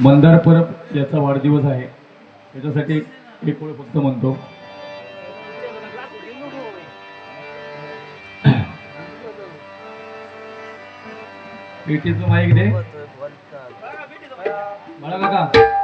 मंदार परब याचा वाढदिवस आहे. त्याच्यासाठी एक वेळ फक्त म्हणतो. पेटीचं माईक दे. मला नका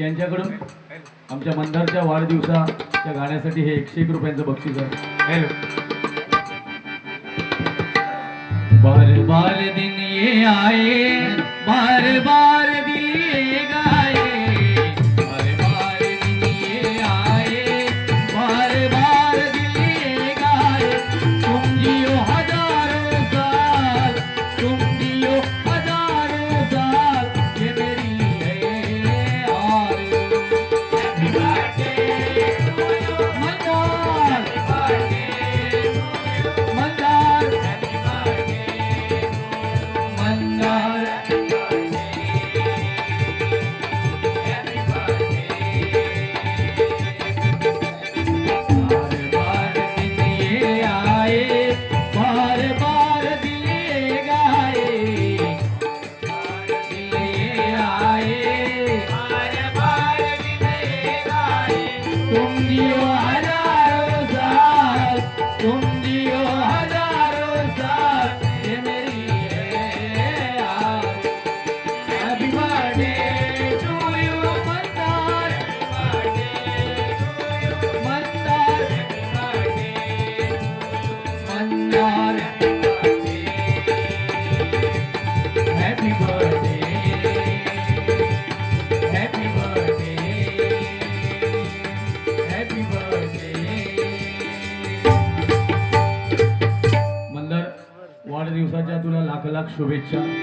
यांच्याकडून आमच्या मंदारच्या वाढदिवसाच्या गाण्यासाठी हे एकशे एक रुपयांचं बक्षीस आहे. हॅलो. बाल बाल दिन ये आए बार बार Thank you. শুভেচ্ছা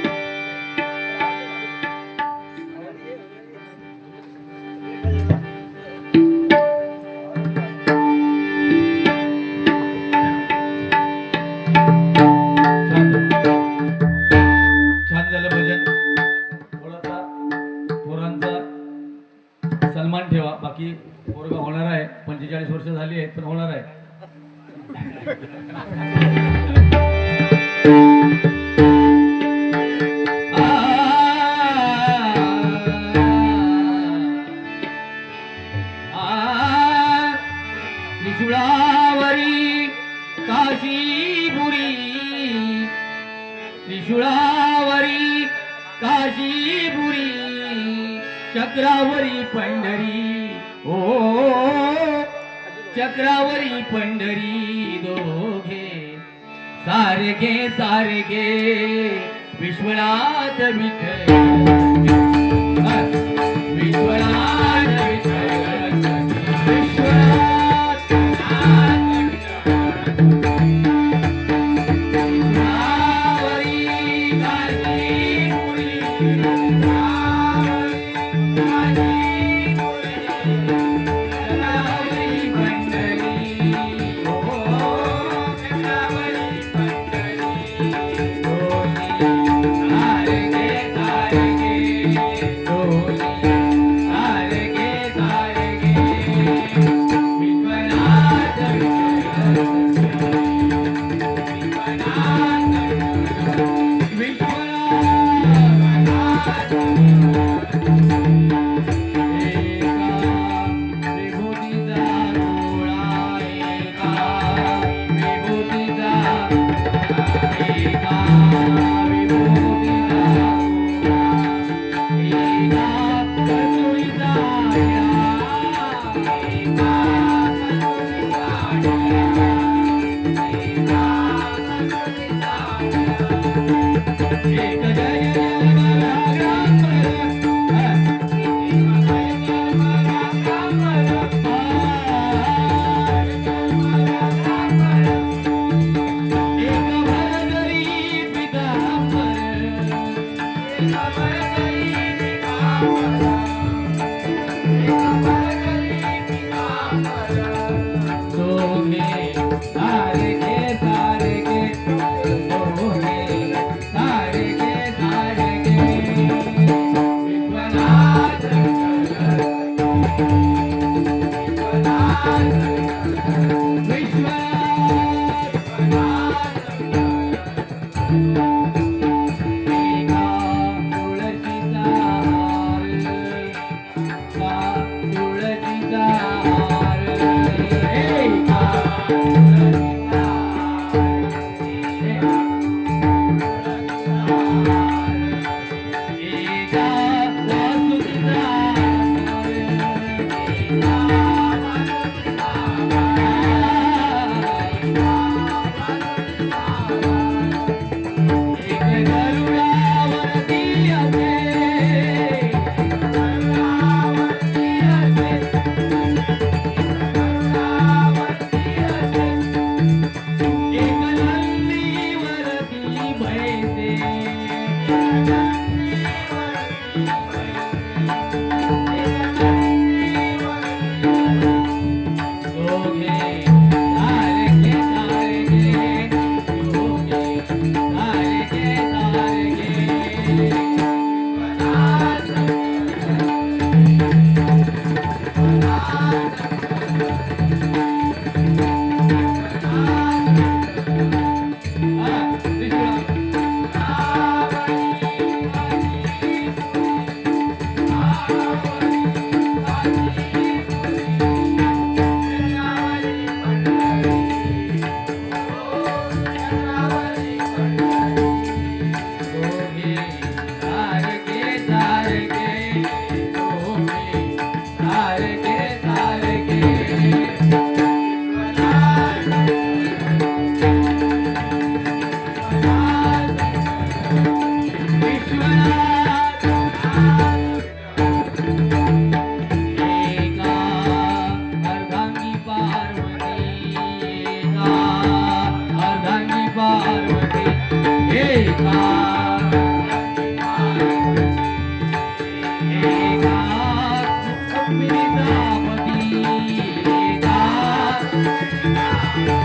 त्रिशुळावरी काशीपुरी त्रिशुळावरी काशीपुरी चक्रावरी पंढरी. ओ चक्रावरी पंढरी दोघे. सारखे सारखे विश्वनाथ विठ्ठल. Hey.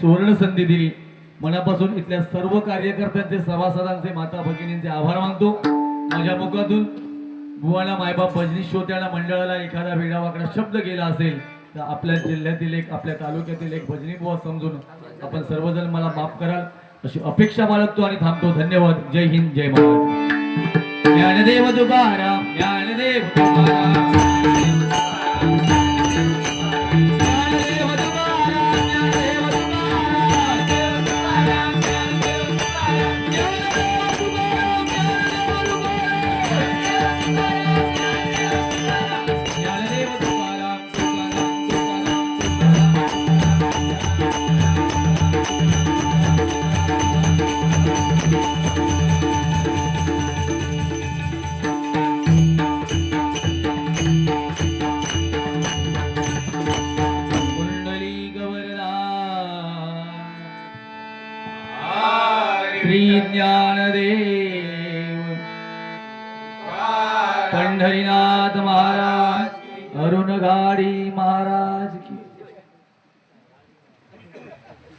सुवर्ण संधी दिली मनापासून इथल्या सर्व कार्यकर्त्यांचे सभासदांचे माता भगिनींचे आभार मानतो. माझ्या मुखातून बुवाला मायबाप भजनी श्रोत्याला मंडळाला एखादा वेडावाकडा शब्द गेला असेल तर आपल्या जिल्ह्यातील एक आपल्या तालुक्यातील एक भजनी बुवा समजून आपण सर्वजण मला माफ कराल. अशी अपेक्षा बाळगतो आणि थांबतो. धन्यवाद. जय हिंद जय महाराज ज्ञानदेव तुकाराम ज्ञानदेव तुकाराम श्री ज्ञानदेव